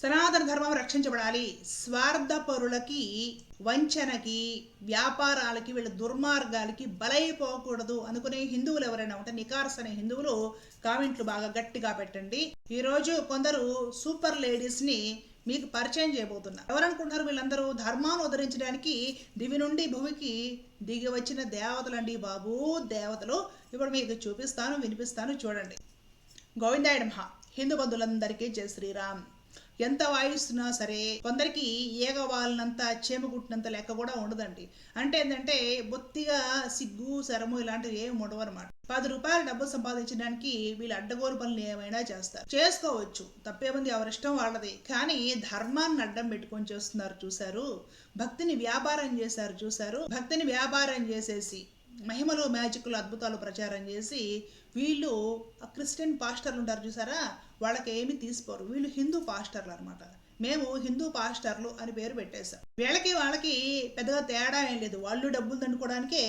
సనాతన ధర్మం రక్షించబడాలి. స్వార్థ పరులకి వంచనకి వ్యాపారాలకి వీళ్ళ దుర్మార్గాలకి బలైపోకూడదు అనుకునే హిందువులు ఎవరైనా ఉంటే నికార్స్ అనే హిందువులు కామెంట్లు బాగా గట్టిగా పెట్టండి. ఈరోజు కొందరు సూపర్ లేడీస్ని మీకు పరిచయం చేయబోతున్నా ఎవరనుకుంటున్నారు వీళ్ళందరూ ధర్మాన్ని ఉద్ధరించడానికి దివి నుండి భూమికి దిగి వచ్చిన దేవతలండి బాబు? దేవతలు ఇప్పుడు మీకు చూపిస్తాను వినిపిస్తాను చూడండి. గోవిందాయుడు మహా హిందూ బంధువులందరికీ జై శ్రీరామ్. ఎంత వాయిస్తున్నా సరే కొందరికి ఏగ వాళ్ళనంత చేమగుట్టినంత లెక్క కూడా ఉండదండి. అంటే ఏంటంటే బొత్తిగా సిగ్గు శరము ఇలాంటివి ఏమి ఉండవు అనమాట పది రూపాయలు డబ్బు సంపాదించడానికి వీళ్ళు అడ్డగోలు పనులు ఏమైనా చేస్తారు. చేసుకోవచ్చు. తప్పేముంది ఎవరిష్టం వాళ్ళది. కానీ ధర్మాన్ని అడ్డం పెట్టుకొని చేస్తున్నారు చూశారు. భక్తిని వ్యాపారం చేశారు చూశారు. భక్తిని వ్యాపారం చేసేసి మహిమలు మ్యాజిక్లు అద్భుతాలు ప్రచారం చేసి వీళ్ళు క్రిస్టియన్ పాస్టర్లు ఉంటారు చూసారా? వాళ్ళకి ఏమి తీసుకోరు. వీళ్ళు హిందూ పాస్టర్లు అనమాట మేము హిందూ పాస్టర్లు అని పేరు పెట్టేశాం. వీళ్ళకి వాళ్ళకి పెద్దగా తేడా ఏం లేదు. వాళ్ళు డబ్బులు దండుకోవడానికే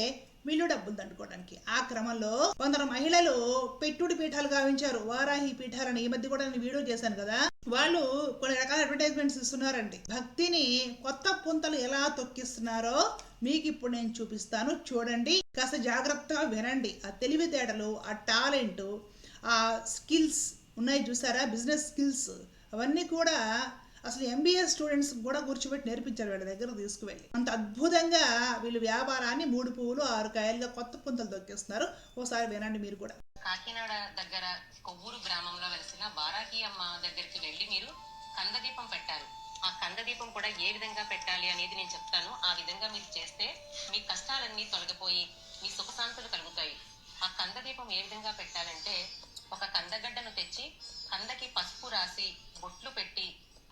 మిల్లు డబ్బులు దండుకోవడానికి ఆ క్రమంలో కొందరు మహిళలు పెట్టుడి పీఠాలు గావించారు. వారాహి పీఠాలని ఈ మధ్య కూడా నేను వీడియో చేశాను కదా. వాళ్ళు కొన్ని రకాల అడ్వర్టైజ్మెంట్స్ ఇస్తున్నారండి. భక్తిని కొత్త పుంతలు ఎలా తొక్కిస్తున్నారో మీకు ఇప్పుడు నేను చూపిస్తాను. చూడండి. కాస్త జాగ్రత్తగా వినండి. ఆ తెలివితేటలు ఆ టాలెంట్ ఆ స్కిల్స్ ఉన్నాయి చూసారా? బిజినెస్ స్కిల్స్ అవన్నీ కూడా అసలు ఎంబీఏ స్టూడెంట్స్ కూడా కూర్చోబెట్టి నేర్పించారు వీళ్ళ దగ్గర తీసుకువెళ్ళి. అంత అద్భుతంగా వీళ్ళు వ్యాపారాన్ని మూడు పువ్వులు ఆరు కాయలుగా కొత్త పుంతలు తొక్కిస్తున్నారు. ఒకసారి వినండి మీరు కూడా. కాకినాడ దగ్గర కొవ్వూరు గ్రామంలో వెలిసిన బారాకి అమ్మ దగ్గరికి వెళ్ళి మీరు కందదీపం పెట్టారు. ఆ కందదీపం కూడా ఏ విధంగా పెట్టాలి అనేది నేను చెప్తాను. ఆ విధంగా మీరు చేస్తే మీ కష్టాలన్నీ తొలగిపోయి మీ సుఖశాంతులు కలుగుతాయి. ఆ కందదీపం ఏ విధంగా పెట్టాలంటే ఒక కందగడ్డను తెచ్చి కందకి పసుపు రాసి బొట్లు పెట్టి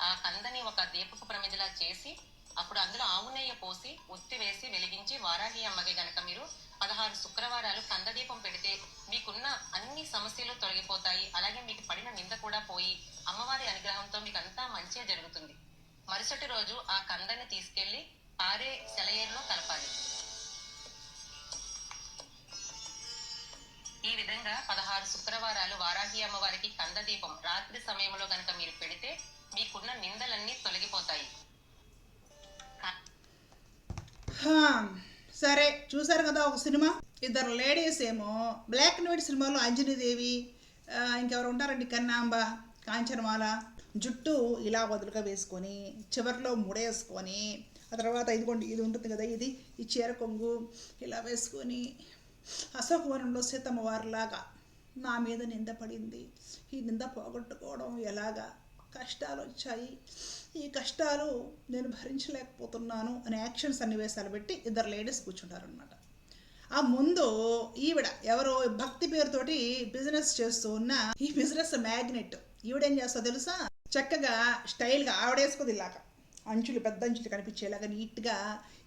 ఆ కందని ఒక దీపపు ప్రమిదలా చేసి అప్పుడు అందులో ఆవు నెయ్యి పోసి ఉత్తి వేసి వెలిగించి వారాహి అమ్మకి గనక మీరు పదహారు శుక్రవారాలు కందదీపం పెడితే మీకున్న అన్ని సమస్యలు తొలగిపోతాయి. అలాగే మీకు పడిన నింద కూడా పోయి అమ్మవారి అనుగ్రహంతో మీకు అంతా మంచిగా జరుగుతుంది. మరుసటి రోజు ఆ కందని తీసుకెళ్ళి పారే సెలయేరులో కలపాలి. ఈ విధంగా పదహారు శుక్రవారాలు వారాహి అమ్మవారికి కందదీపం రాత్రి సమయంలో గనక మీరు పెడితే మీకున్న నిందలన్నీ తొలగిపోతాయి. సరే చూసారు కదా ఒక సినిమా? ఇద్దరు లేడీస్ ఏమో బ్లాక్ అండ్ వైట్ సినిమాలో అంజనీదేవి ఇంకెవరు ఉంటారండి? కన్నాంబ కాంచనమాల జుట్టు ఇలా వదులుగా వేసుకొని చివరిలో ముడేసుకొని ఆ తర్వాత ఇదిగోండి ఇది ఉంటుంది కదా ఇది ఈ చీర కొంగు ఇలా వేసుకొని అశోకవనంలో సీతమ్మ వారిలాగా నా మీద నింద పడింది. ఈ నింద పోగొట్టుకోవడం ఎలాగా? కష్టాలు వచ్చాయి. ఈ కష్టాలు నేను భరించలేకపోతున్నాను అనే యాక్షన్ సన్నివేశాలు పెట్టి ఇద్దరు లేడీస్ కూర్చుంటారనమాట ఆ ముందు ఈవిడ ఎవరో భక్తి పేరుతోటి బిజినెస్ చేస్తూ ఉన్న ఈ బిజినెస్ మ్యాగ్నెట్ ఈవిడేం చేస్తా తెలుసా? చక్కగా స్టైల్గా ఆవిడేసుకుంది ఇలాగ అంచులు పెద్ద అంచులు కనిపించేలాగా నీట్గా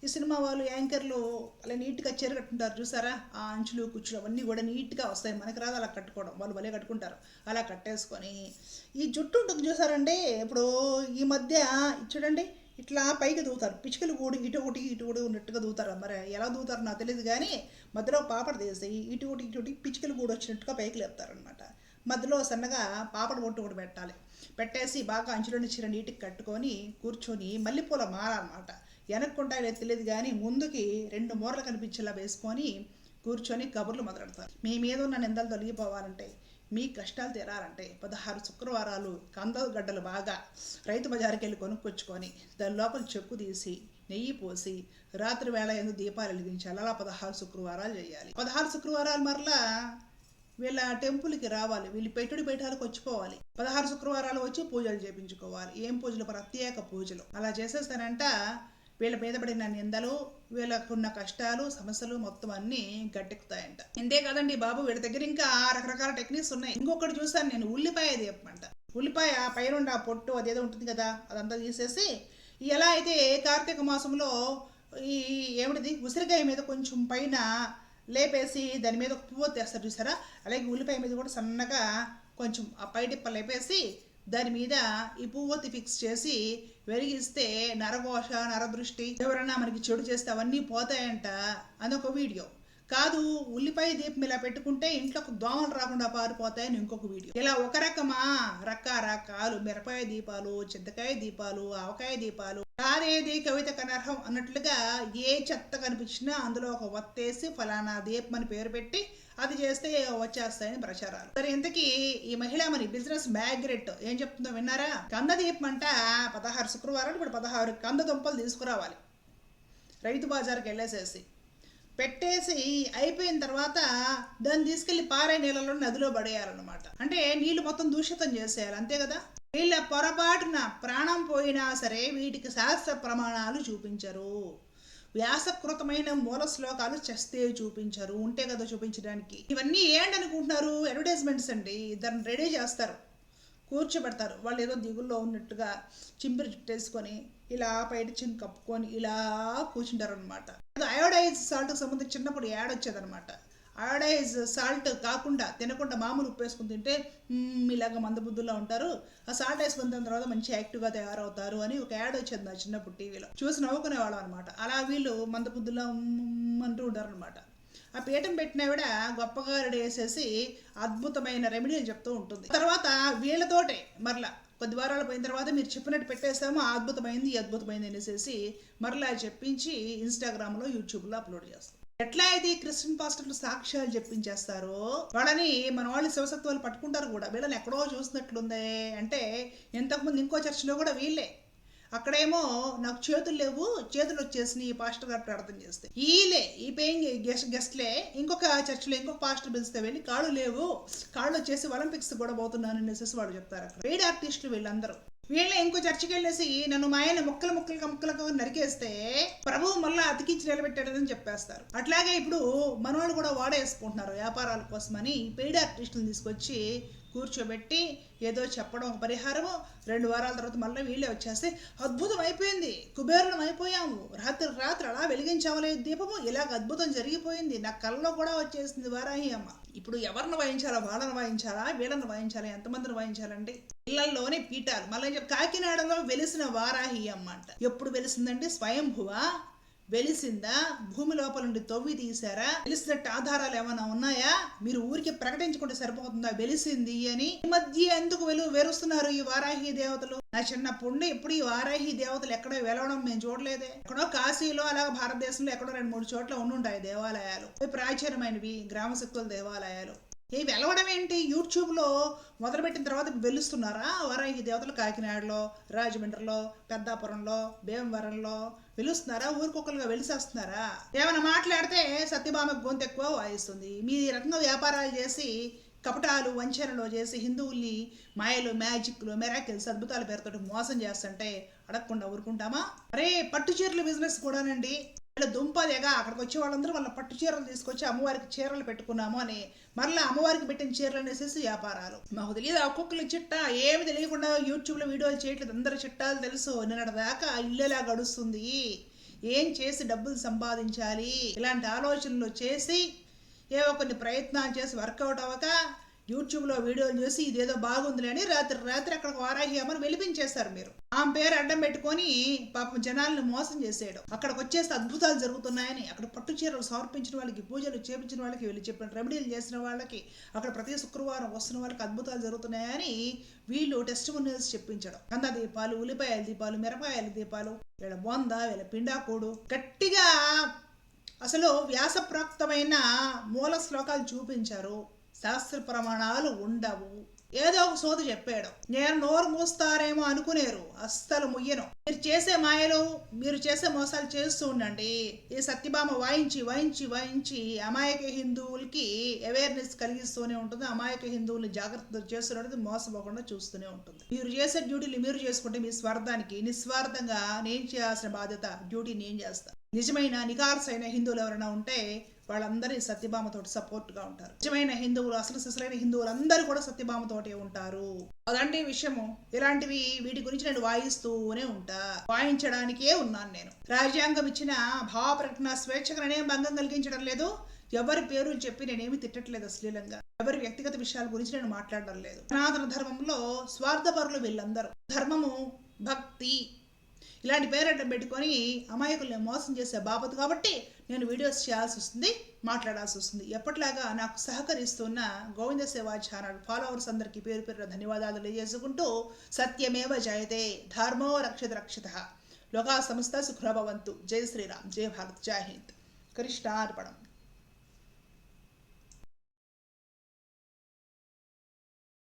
ఈ సినిమా వాళ్ళు యాంకర్లు అలా నీట్గా చీర కట్టుకుంటారు చూసారా? ఆ అంచులు కుచ్చులు అవన్నీ కూడా నీట్గా వస్తాయి. మనకి రాదు అలా కట్టుకోవడం. వాళ్ళు భలే కట్టుకుంటారు. అలా కట్టేసుకొని. ఈ జుట్టు ఉంటుంది చూసారండి. ఇప్పుడు ఈ మధ్య చూడండి ఇట్లా పైకి దూతారు. పిచ్చుకలు కూడా ఇటు ఒకటి ఇటు ఒకటి ఉన్నట్టుగా దూతారు. మరి ఎలా దూతారు నాకు తెలియదు కానీ మధ్యలో పాపడ తీసి ఇటు ఒకటి ఇటు ఒకటి పిచ్చుకలు కూడా వచ్చినట్టుగా పైకి లేపుతారనమాట మధ్యలో సన్నగా పాపడ ఒట్టు ఒకటి పెట్టాలి. పెట్టేసి బాగా అంచులోని చీర నీటికి కట్టుకొని కూర్చొని మల్లెపూల మాల అనమాట వెనక్కుంటా లేదు తెలియదు కానీ ముందుకి రెండు మూరలు కనిపించేలా వేసుకొని కూర్చొని కబుర్లు మొదలెడతారు. మీ మీద ఉన్న నిందలు తొలగిపోవాలంటే మీ కష్టాలు తీరాలంటే పదహారు శుక్రవారాలు కందగడ్డలు బాగా రైతు బజార్కి వెళ్ళి కొనుక్కొచ్చుకొని దాని లోపల చెక్కు తీసి నెయ్యి పోసి రాత్రి వేళ ఎందుకు దీపాలు వెలిగించాలి. అలా పదహారు శుక్రవారాలు చేయాలి. పదహారు శుక్రవారాలు మరలా వీళ్ళ టెంపుల్కి రావాలి. వీళ్ళు పెట్టుడి పీఠాలకు వచ్చిపోవాలి. పదహారు శుక్రవారాలు వచ్చి పూజలు చేపించుకోవాలి. ఏం పూజలు? ప్రత్యేక పూజలు. అలా చేసేస్తానంట వీళ్ళ మీద పడిన నిందలు వీళ్ళకున్న కష్టాలు సమస్యలు మొత్తం అన్నీ గట్టెక్కుతాయంట. ఇంతే కదండి బాబు వీళ్ళ దగ్గర ఇంకా రకరకాల టెక్నిక్స్ ఉన్నాయి. ఇంకొకటి చూసాను నేను ఉల్లిపాయ చెప్పమంట ఉల్లిపాయ పైన ఆ పొట్టు అదేదో ఉంటుంది కదా అదంతా తీసేసి ఎలా అయితే కార్తీక మాసంలో ఈ ఏమిటిది? ఉసిరికాయ మీద కొంచెం పైన లేపేసి దాని మీద ఒక పువ్వు తెస్తారు చూసారా? అలాగే ఉల్లిపాయ మీద కూడా సన్నగా కొంచెం ఆ పైటిప్ప లేపేసి దాని మీద ఈ పువ్వొత్తి ఫిక్స్ చేసి వెలిగిస్తే నరఘోష నరదృష్టి ఎవరన్నా మనకి చెడు చేస్తే అవన్నీ పోతాయంట. అదొక వీడియో. కాదు ఉల్లిపాయ దీపం ఇలా పెట్టుకుంటే ఇంట్లోకి దోమలు రాకుండా పారిపోతాయని ఇంకొక వీడియో. ఇలా ఒక రకమా? రకరకాలు మిరపాయ దీపాలు చింతకాయ దీపాలు ఆవకాయ దీపాలు. కాదేది కవిత కనర్హం అన్నట్లుగా ఏ చెత్త కనిపించినా అందులో ఒక వత్తేసి ఫలానా దీపం అని పేరు పెట్టి అది చేస్తే వచ్చేస్తాయని ప్రచారాలు. సరే ఇంతకీ ఈ మహిళ మరి బిజినెస్ మ్యాగ్రెట్ ఏం చెప్తుందో విన్నారా? కంద దీపం అంట పదహారు శుక్రవారాలు ఇప్పుడు పదహారు కంద దుంపలు తీసుకురావాలి. రైతు బజార్కి వెళ్ళేసేసి. పెట్టేసి అయిపోయిన తర్వాత దాన్ని తీసుకెళ్ళి పారే నీళ్ళలో నదిలో పడేయాలన్నమాట. అంటే నీళ్ళు మొత్తం దూషితం చేసేయాలి అంతే కదా? వీళ్ళ పొరపాటున ప్రాణం పోయినా సరే వీటికి శాస్త్ర ప్రమాణాలు చూపించరు. వ్యాసకృతమైన మూల శ్లోకాలు చస్తే చూపించరు ఉంటే కదా చూపించడానికి. ఇవన్నీ ఏంటనుకుంటున్నారు? అడ్వర్టైజ్మెంట్స్ అండి. ఇద్దరిని రెడీ చేస్తారు. కూర్చోబెడతారు. వాళ్ళు ఏదో దిగుల్లో ఉన్నట్టుగా చింపిరి చుట్టేసుకొని ఇలా బయట చిన్న కప్పుకొని ఇలా కూర్చుంటారు అనమాట అయోడైజ్ సాల్ట్కి సంబంధించి చిన్నప్పుడు యాడ్ వచ్చేదనమాట అయోడైజ్ సాల్ట్ కాకుండా తినకుండా మామూలు ఉప్పు వేసుకుని తింటే ఇలాగా ఇలాగ మందబుద్ధుల్లో ఉంటారు. ఆ సాల్ట్ వేసుకుని తిన్న తర్వాత మంచి యాక్టివ్గా తయారవుతారు అని ఒక యాడ్ వచ్చేది నా చిన్నప్పుడు టీవీలో. చూసి నవ్వుకునేవాళ్ళం అనమాట అలా వీళ్ళు మందబుద్ధుల్లో అంటూ ఉంటారు అనమాట ఆ పీఠం పెట్టినవిడ గొప్పగారుడు వేసేసి చేసేసి అద్భుతమైన రెమెడీలు చెప్తూ ఉంటుంది. తర్వాత వీళ్ళతోటే మరలా కొద్ది వారాలు పోయిన తర్వాత మీరు చెప్పినట్టు పెట్టేస్తాము అద్భుతమైంది అద్భుతమైంది అనేసి మరలా చెప్పించి ఇన్స్టాగ్రామ్లో యూట్యూబ్లో అప్లోడ్ చేస్తాం. ఎట్లా అయితే ఈ క్రిస్టియన్ పాస్టర్లు సాక్ష్యాలు చెప్పించేస్తారో వాళ్ళని మన వాళ్ళు శివసత్వాలు పట్టుకుంటారు కూడా. వీళ్ళని ఎక్కడో చూసినట్లుందే అంటే ఇంతకుముందు ఇంకో చర్చిలో కూడా వీళ్ళే. అక్కడేమో నాకు చేతులు లేవు చేతులు వచ్చేసి పాస్టర్ గారు ప్రార్థన చేస్తే. ఈలే ఈ పేయింగ్ గెస్ట్ గెస్ట్లే ఇంకొక చర్చిలో ఇంకొక పాస్టర్ పిలిస్తే వెళ్ళి కాళ్ళు లేవు కాళ్ళు వచ్చేసి ఒలింపిక్స్ కూడా పోతున్నాను అనేసి వాళ్ళు చెప్తారు అక్కడ. వేడి ఆర్టిస్టులు వీళ్ళందరూ. వీళ్ళే ఇంకో చర్చికి వెళ్ళేసి నన్ను మా ఆయన ముక్కలు ముక్కలుగా ముక్కలుగా నరికేస్తే ప్రభువు మళ్ళీ అతికించి నిలబెట్టాడని చెప్పేస్తారు. అట్లాగే ఇప్పుడు మనవాళ్ళు కూడా వాడేసుకుంటున్నారు వ్యాపారాల కోసమని పెయిడ్ ఆర్టిస్టులు తీసుకొచ్చి కూర్చోబెట్టి ఏదో చెప్పడం ఒక పరిహారము. రెండు వారాల తర్వాత మళ్ళీ వీళ్ళే వచ్చేస్తే అద్భుతం అయిపోయింది. కుబేరులం అయిపోయాము. రాత్రి రాత్రి అలా వెలిగించామలే దీపము. ఇలాగ అద్భుతం జరిగిపోయింది. నా కళ్ళలో కూడా వచ్చేసింది వారాహి అమ్మ. ఇప్పుడు ఎవరిని వాయించాలా? వాళ్ళని వాయించాలా? వీళ్ళని వాయించాలా? ఎంతమందిని వాయించాలండి? ఇళ్ళలోనే పీఠాలు. మళ్ళీ కాకినాడలో వెలిసిన వారాహి అమ్మ అంట. ఎప్పుడు వెలిసిందంటే స్వయంభువ? వెలిసిందా? భూమి లోపల నుండి తవ్వి తీశారా? వెలిసినట్టు ఆధారాలు ఏమైనా ఉన్నాయా? మీరు ఊరికి ప్రకటించుకుంటే సరిపోతుందా? వెలిసింది అని. ఈ మధ్య ఎందుకు వెలు వెరుస్తున్నారు ఈ వారాహి దేవతలు? నా చిన్నప్పుడు ఇప్పుడు ఎప్పుడు ఈ వారాహి దేవతలు ఎక్కడో వెలవడం మేము చూడలేదే. ఎక్కడో కాశీలో అలాగే భారతదేశంలో ఎక్కడో రెండు మూడు చోట్ల ఉండుంటాయి దేవాలయాలు. ప్రాచీనమైనవి గ్రామ శక్తుల దేవాలయాలు. ఈ వెలవడం ఏంటి? యూట్యూబ్లో మొదలుపెట్టిన తర్వాత వెలుస్తున్నారా? వారాహి దేవతలు కాకినాడలో రాజమండ్రిలో పెద్దాపురంలో భీమవరంలో పిలుస్తున్నారా? ఊరికొకరుగా వెలిసేస్తున్నారా ఏమైనా మాట్లాడితే సత్యభామకు గొంతు ఎక్కువ వాయిస్తుంది. మీ రకంగా వ్యాపారాలు చేసి కపటాలు వంచనలు చేసి హిందువుల్ని మాయలు మ్యాజిక్లు మెరాకిల్స్ అద్భుతాల పేరుతో మోసం చేస్తుంటే అడగకుండా ఊరుకుంటామా? అరే పట్టు చీరల బిజినెస్ కూడానండి. వీళ్ళ దుంపదేగా అక్కడికి వచ్చే వాళ్ళందరూ వాళ్ళ పట్టు చీరలు తీసుకొచ్చి అమ్మవారికి చీరలు పెట్టుకున్నాము అని మరలా అమ్మవారికి పెట్టిన చీరలు అనేసి వ్యాపారాలు. మాకు తెలియదు ఒక్కొక్కరి చిట్ట ఏమి తెలియకుండా యూట్యూబ్లో వీడియోలు చేయట్లేదు. అందరి చిట్టాలు తెలుసు. నిన్నటిదాకా దాకా ఇల్లులా గడుస్తుంది? ఏం చేసి డబ్బులు సంపాదించాలి? ఇలాంటి ఆలోచనలు చేసి ఏవో కొన్ని ప్రయత్నాలు చేసి వర్కౌట్ అవ్వక యూట్యూబ్లో వీడియోలు చూసి ఇదేదో బాగుందిలే అని రాత్రి రాత్రి అక్కడ వారాహి అమ్మని వెలిపించేశారు మీరు. ఆమె పేరు అడ్డం పెట్టుకొని పాపం జనాలను మోసం చేసేయడం. అక్కడికి వచ్చేస్తే అద్భుతాలు జరుగుతున్నాయని అక్కడ పట్టు చీరలు సమర్పించిన వాళ్ళకి పూజలు చేపించిన వాళ్ళకి వీళ్ళు చెప్పిన రెమెడీలు చేసిన వాళ్ళకి అక్కడ ప్రతి శుక్రవారం వస్తున్న వాళ్ళకి అద్భుతాలు జరుగుతున్నాయని వీళ్ళు టెస్ట్ చెప్పించడం. కంద దీపాలు ఉల్లిపాయల దీపాలు మిరపాయల దీపాలు వీళ్ళ బొంద వీళ్ళ పిండాకోడు గట్టిగా అసలు వ్యాసప్రాప్తమైన మూల శ్లోకాలు చూపించారు. శాస్త్ర ప్రమాణాలు ఉండవు. ఏదో ఒక సోది చెప్పాడు. నేను నోరు మూస్తారేమో అనుకునేరు. అస్సలు ముయ్యను. మీరు చేసే మాయలు మీరు చేసే మోసాలు చేస్తూ ఉండండి. ఈ సత్యభామ వాయించి వాయించి వాయించి అమాయక హిందువులకి అవేర్నెస్ కలిగిస్తూనే ఉంటుంది. అమాయక హిందువుల్ని జాగ్రత్త చేస్తున్నది మోసపోకుండా చూస్తూనే ఉంటుంది. మీరు చేసే డ్యూటీలు మీరు చేసుకుంటే మీ స్వార్థానికి నిస్వార్థంగా నేను చేయాల్సిన బాధ్యత డ్యూటీ నేను చేస్తాను నిజమైన నికార్సైన హిందువులు ఎవరైనా ఉంటే వాళ్ళందరూ ఈ సత్యభామతోటి సపోర్ట్గా ఉంటారు. నిజమైన హిందువులు అసలు సిసలైన హిందువులు అందరూ కూడా సత్యభామతోటే ఉంటారు. అలాంటి విషయము. ఇలాంటివి వీటి గురించి నేను వాయిస్తూనే ఉంటా. వాయించడానికే ఉన్నాను నేను. రాజ్యాంగం ఇచ్చిన భావ ప్రకటన స్వేచ్ఛకు నేనేం భంగం కలిగించడం లేదు. ఎవరి పేరు చెప్పి నేనేమి తిట్టట్లేదు అశ్లీలంగా. ఎవరి వ్యక్తిగత విషయాల గురించి నేను మాట్లాడడం లేదు. సనాతన ధర్మంలో స్వార్థపరులు వీళ్ళందరూ. ధర్మము భక్తి. ఇలాంటి పేరడ్డం పెట్టుకొని అమాయకుల్ని మోసం చేసే బాపతు కాబట్టి నేను వీడియోస్ చేయాల్సి వస్తుంది మాట్లాడాల్సి వస్తుంది. ఎప్పటిలాగా నాకు సహకరిస్తున్న గోవింద సేవా ఛానల్ ఫాలోవర్స్ అందరికీ పేరు పేరున ధన్యవాదాలు తెలియజేసుకుంటూ సత్యమేవ జయతే ధర్మో రక్షత రక్షిత. లోకా సంస్థ సుఖభవంతు జై శ్రీరామ్. జై భారత్. జై హింద్. కృష్ణార్పణం.